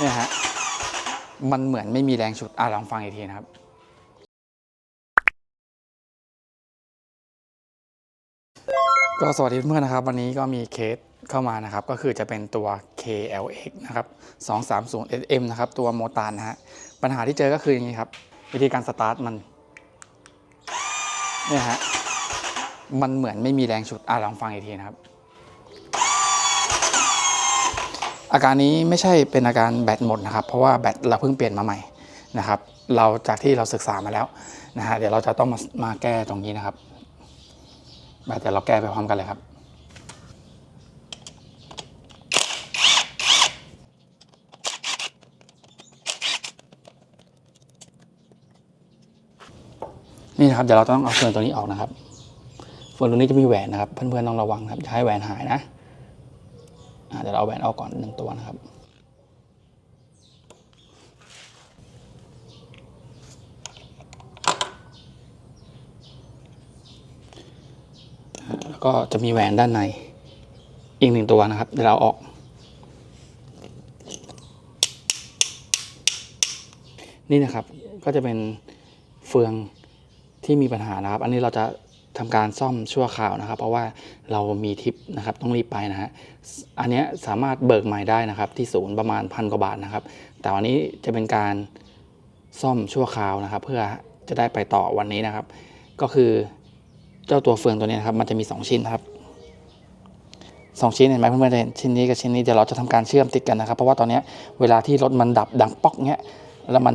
เนี่ยฮะ มันเหมือนไม่มีแรงฉุด อะลองฟังอีกทีนะครับก็สวัสดีเพื่อนนะครับ วันนี้ก็มีเคสเข้ามานะครับ ก็คือจะเป็นตัว KLX นะครับ230 SM นะครับ ตัวโมตานนะฮะ ปัญหาที่เจอก็คืออย่างนี้ครับ วิธีการสตาร์ทมันเนี่ยฮะ มันเหมือนไม่มีแรงฉุด อะลองฟังอีกทีนะครับ อาการนี้ไม่ใช่เป็นอาการแบตหมดนะครับ เพราะว่าแบตเราเพิ่งเปลี่ยนมาใหม่นะครับ เราจากที่เราศึกษามาแล้วนะฮะเดี๋ยวเราจะต้องมามาแก้ตรงนี้นะครับแบตเดี๋ยวเราแก้ไปพร้อมกันเลยครับนี่นะครับเดี๋ยวเราต้องเอาเฟืองตัวนี้ออกนะครับเฟืองตัวนี้จะมีแหวนนะครับ เพื่อนๆต้องระวังนะครับอย่าให้แหวนหายนะ ดี๋ยวเราเอาแหวนออกก่อนหนึ่งตัวนะครับแล้วก็จะมีแหวนด้านในอีกหนึ่งตัวนะครับ เดี๋ยวเราอาออก นี่นะครับก็จะเป็นเฟืองที่มีปัญหานะครับ อันนี้เราจะ ทำการซ่อมชั่วคราวนะครับ เพราะว่าเรามีทิปนะครับต้องรีบไปนะฮะอันนี้สามารถเบิกใหม่ได้นะครับ ที่ศูนย์ประมาณพันกว่าบาทนะครับ แต่วันนี้จะเป็นการซ่อมชั่วคราวนะครับ เพื่อจะได้ไปต่อวันนี้นะครับ ก็คือเจ้าตัวเฟืองตัวนี้นะครับมันจะมี 2 ชิ้นครับสองชิ้นเห็นไหมเพื่อนๆเห็นชิ้นนี้กับชิ้นนี้เดี๋ยวเราจะทำการเชื่อมติดกันนะครับ เพราะว่าตอนนี้เวลาที่รถมันดับดังป๊อกเนี้ยแล้วมัน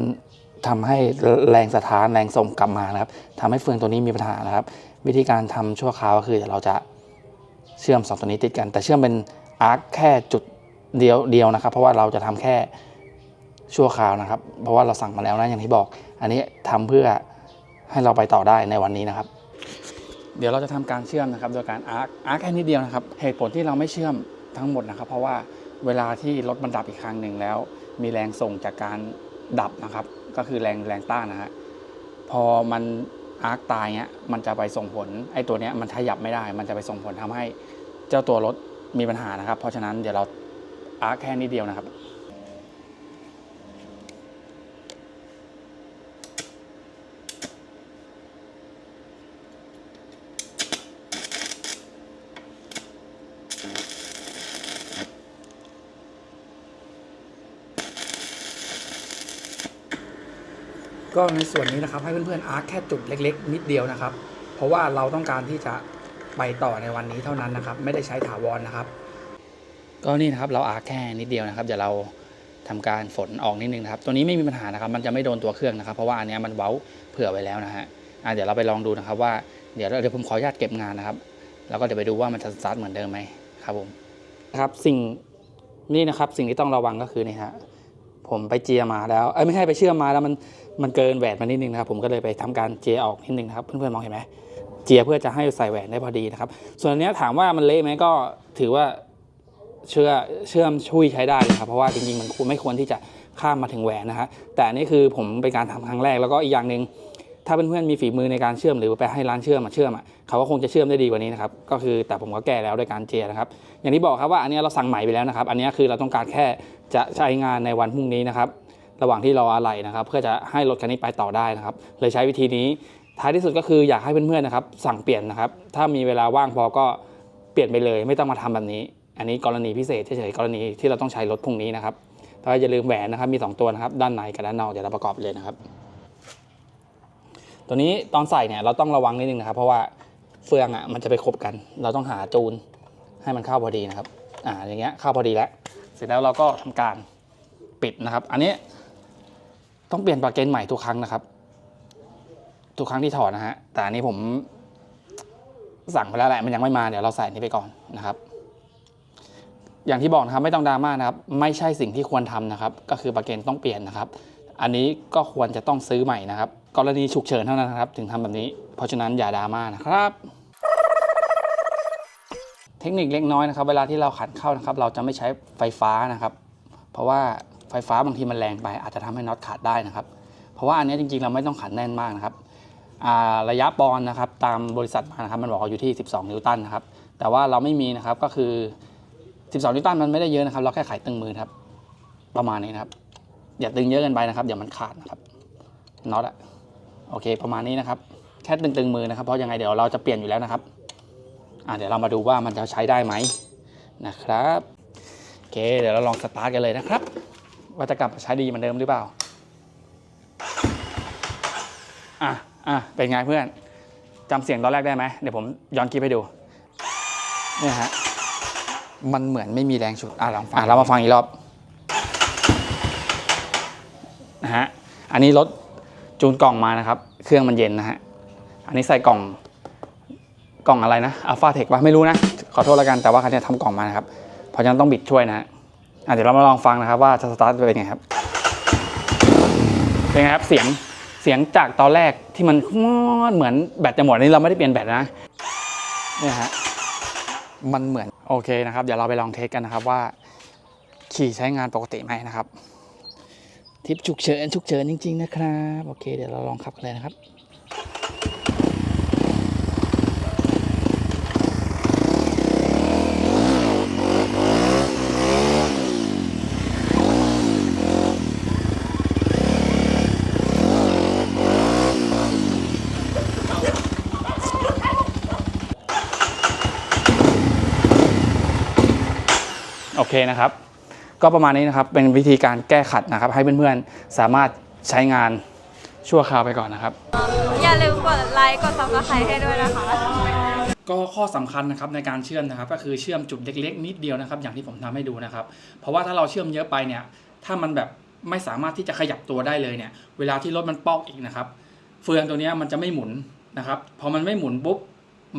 ทำให้แรงสะท้านแรงส่งกลับมานะครับทำให้เฟืองตัวนี้มีปัญหานะครับ วิธีการทำชั่วคราวก็คือเราจะเชื่อมสองตัวนี้ติดกัน แต่เชื่อมเป็นอาร์คแค่จุดเดียวเดียวนะครับ เพราะว่าเราจะทำแค่ชั่วคราวนะครับ เพราะว่าเราสั่งมาแล้วนะอย่างที่บอก อันนี้ทำเพื่อให้เราไปต่อได้ในวันนี้นะครับ เดี๋ยวเราจะทำการเชื่อมนะครับ โดยการอาร์คอาร์คแค่นิดเดียวนะครับ เหตุผลที่เราไม่เชื่อมทั้งหมดนะครับ เพราะว่าเวลาที่รถมันดับอีกครั้งหนึ่งแล้ว มีแรงส่งจากการดับนะครับ ก็คือแรงแรงต้านนะฮะพอมัน อาร์คตายเนี้ยมันจะไปส่งผลไอ้ตัวเนี้ยมันขยับไม่ได้ มันจะไปส่งผลทำให้เจ้าตัวรถมีปัญหานะครับ เพราะฉะนั้นเดี๋ยวเราอาร์คแค่นิดเดียวนะครับ ก็ในส่วนนี้นะครับให้เพื่อนๆอาร์คแค่จุดเล็ก ๆ นิดเดียวนะครับ เพราะว่าเราต้องการที่จะไปต่อในวันนี้เท่านั้นนะครับ ไม่ได้ใช้ถาวรนะครับ ก็นี่นะครับเราอาร์คแค่นิดเดียวนะครับเดี๋ยวเราทำการฝนออกนิดนึงนะครับ ตัวนี้ไม่มีปัญหานะครับ มันจะไม่โดนตัวเครื่องนะครับ เพราะว่าอันเนี้ยมันเว้าเผื่อไว้แล้วนะฮะอะเดี๋ยวเราไปลองดูนะครับว่าเดี๋ยวเดี๋ยวผมขออนุญาตเก็บงานนะครับ แล้วก็เดี๋ยวไปดูว่ามันจะสตาร์ทเหมือนเดิมไหมครับผมนะครับสิ่งนี่นะครับสิ่งที่ต้องระวังก็คือนี่ฮะ ผมไปเจียมาแล้วเอ้ยไม่ใช่ไปเชื่อมมาแล้วมันมันเกินแหวนมานิดนึงนะครับผมก็เลยไปทำการเจียออกนิดนึงนะครับเพื่อนๆมองเห็นไหมเจียเพื่อจะให้ใส่แหวนได้พอดีนะครับ ส่วนอันนี้ถามว่ามันเละไหมก็ถือว่าเชื่อเชื่อมช่วยใช้ได้เลยครับ เพราะว่าจริงๆมันไม่ควรที่จะข้ามมาถึงแหวนนะฮะแต่อันนี้คือผมเป็นการทำครั้งแรกแล้วก็อีกอย่างหนึ่ง ถ้าเพื่อนๆมีฝีมือในการเชื่อมหรือไปให้ร้านเชื่อมมาเชื่อมอะเขาก็คงจะเชื่อมได้ดีกว่านี้นะครับก็คือแต่ผมก็แก้แล้วด้วยการเจนะครับอย่างที่บอกครับว่าอันนี้เราสั่งใหม่ไปแล้วนะครับ อันนี้คือเราต้องการแค่จะใช้งานในวันพรุ่งนี้นะครับระหว่างที่รออะไหล่นะครับ เพื่อจะให้รถคันนี้ไปต่อได้นะครับ เลยใช้วิธีนี้ท้ายที่สุดก็คืออยากให้เพื่อนๆนะครับ สั่งเปลี่ยนนะครับ ถ้ามีเวลาว่างพอก็เปลี่ยนไปเลย ไม่ต้องมาทำแบบนี้ อันนี้กรณีพิเศษเฉยๆกรณีที่เราต้องใช้รถพรุ่งนี้นะครับแต่อย่าลืมแหวนนะครับมี 2 ตัวนะครับด้านในกับด้านนอกเดี๋ยวเราประกอบเลยนะครับ ตัวนี้ตอนใส่เนี่ยเราต้องระวังนิดนึงนะครับ เพราะว่าเฟืองอะมันจะไปคบกัน เราต้องหาจูนให้มันเข้าพอดีนะครับ อ่าอย่างเงี้ยเข้าพอดีแล้ว เสร็จแล้วเราก็ทำการปิดนะครับ อันนี้ต้องเปลี่ยนปลั๊กเกนใหม่ทุกครั้งนะครับ ทุกครั้งที่ถอดนะฮะแต่อันนี้ผมสั่งไปแล้วแหละมันยังไม่มาเดี๋ยวเราใส่นี้ไปก่อนนะครับ อย่างที่บอกนะครับไม่ต้องดราม่านะครับ ไม่ใช่สิ่งที่ควรทำนะครับ ก็คือปลั๊กเกนต้องเปลี่ยนนะครับ อันนี้ก็ควรจะต้องซื้อใหม่นะครับ กรณีฉุกเฉินเท่านั้นนะครับ ถึงทำแบบนี้ เพราะฉะนั้นอย่าดราม่านะครับ เทคนิคเล็กน้อยนะครับ เวลาที่เราขันเข้านะครับ เราจะไม่ใช้ไฟฟ้านะครับ เพราะว่าไฟฟ้าบางทีมันแรงไป อาจจะทำให้น็อตขาดได้นะครับ เพราะว่าอันนี้จริงๆ เราไม่ต้องขันแน่นมากนะครับระยะปอนนะครับ ตามบริษัทมานะครับ มันบอกว่าอยู่ที่ 12 นิวตันนะครับ แต่ว่าเราไม่มีนะครับก็คือ 12 นิวตันมันไม่ได้เยอะนะครับ เราแค่ขายตึงมือครับ ประมาณนี้นะครับ อย่าตึงเยอะเกินไปนะครับเดี๋ยวมันขาดนะครับน็อตอะ โอเค ประมาณนี้นะครับ แค่ตึงๆมือนะครับ เพราะยังไงเดี๋ยวเราจะเปลี่ยนอยู่แล้วนะครับอะเดี๋ยวเรามาดูว่ามันจะใช้ได้ไหมนะครับโอเค เดี๋ยวเราลองสตาร์ทกันเลยนะครับ ว่าจะกลับมาใช้ดีเหมือนเดิมหรือเปล่าอะอะเป็นไงเพื่อนจำเสียงตอนแรกได้ไหมเดี๋ยวผมย้อนคลิปให้ดูเนี่ยฮะมันเหมือนไม่มีแรงฉุดอะลองฟังอะเรามาฟังอีกรอบนะฮะอันนี้รถ จูนกล่องมานะครับ เครื่องมันเย็นนะฮะ อันนี้ใส่กล่องกล่องอะไรนะอัลฟาเทคปะไม่รู้นะ ขอโทษแล้วกันแต่ว่าคันนี้ทำกล่องมานะครับ เพราะฉะนั้นต้องบิดช่วยนะฮะอะเดี๋ยวเรามาลองฟังนะครับว่าจะสตาร์ทเป็นไงครับ เป็นไงครับเสียงเสียงจากตอนแรกที่มันเหมือนแบตจะหมดนี่เราไม่ได้เปลี่ยนแบตนะเนี่ยฮะมันเหมือนโอเคนะครับ เดี๋ยวเราไปลองเทสกันนะครับว่า ขี่ใช้งานปกติไหมนะครับ ทิปฉุกเฉินฉุกเฉินจริง ๆ นะครับ โอเค เดี๋ยวเราลองขับกันเลยนะครับโอเคนะครับ ก็ประมาณนี้นะครับเป็นวิธีการแก้ขัดนะครับ ให้เพื่อนๆสามารถใช้งานชั่วคราวไปก่อนนะครับ อย่าลืมกดไลค์กดซับสไครต์ให้ด้วยนะคะ ก็ข้อสำคัญนะครับในการเชื่อมนะครับ ก็คือเชื่อมจุดเล็กๆ นิดเดียวนะครับ อย่างที่ผมทำให้ดูนะครับ เพราะว่าถ้าเราเชื่อมเยอะไปเนี่ย ถ้ามันแบบไม่สามารถที่จะขยับตัวได้เลยเนี่ย เวลาที่รถมันปอกอีกนะครับ เฟืองตัวเนี้ยมันจะไม่หมุนนะครับ พอมันไม่หมุนปุ๊บ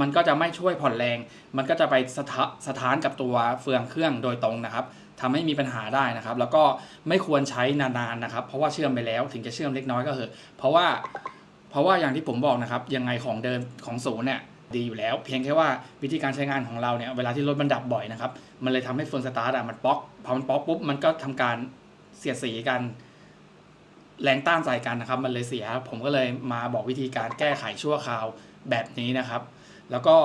มันก็จะไม่ช่วยผ่อนแรง มันก็จะไปสะทะสถานกับตัวเฟืองเครื่องโดยตรงนะครับ ทำให้มีปัญหาได้นะครับ แล้วก็ไม่ควรใช้นานๆนะครับ เพราะว่าเชื่อมไปแล้วถึงจะเชื่อมเล็กน้อยก็เหอะ เพราะว่าเพราะว่าอย่างที่ผมบอกนะครับยังไงของเดิมของศูนย์เนี่ยดีอยู่แล้ว เพียงแค่ว่าวิธีการใช้งานของเราเนี่ยเวลาที่รถมันดับบ่อยนะครับมันเลยทำให้เฟืองสตาร์ทอะมันป๊อกพอมันป๊อกปุ๊บมันก็ทำการเสียดสีกันแรงต้านใส่กันนะครับ มันเลยเสีย ผมก็เลยมาบอกวิธีการแก้ไขชั่วคราวแบบนี้นะครับ แล้วก็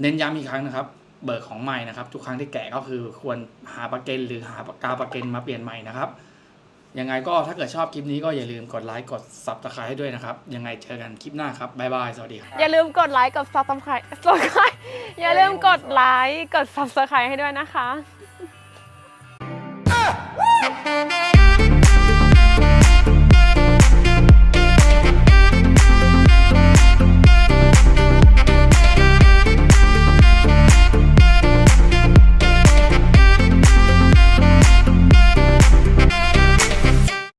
เน้นย้ำอีกครั้งนะครับ เบิกของใหม่นะครับ ทุกครั้งที่แกะก็คือควรหาประเกันหรือหาปากกาประเกันมาเปลี่ยนใหม่นะครับยังไงก็ถ้าเกิดชอบคลิปนี้ก็อย่าลืมกดไลค์กดซับสไครต์ให้ด้วยนะครับ ยังไงเจอกันคลิปหน้าครับบ๊ายบายสวัสดีครับอย่าลืมกดไลค์กดซับสไครต์อย่าลืมกดไลค์กดซับสไครต์ให้ด้วยนะคะ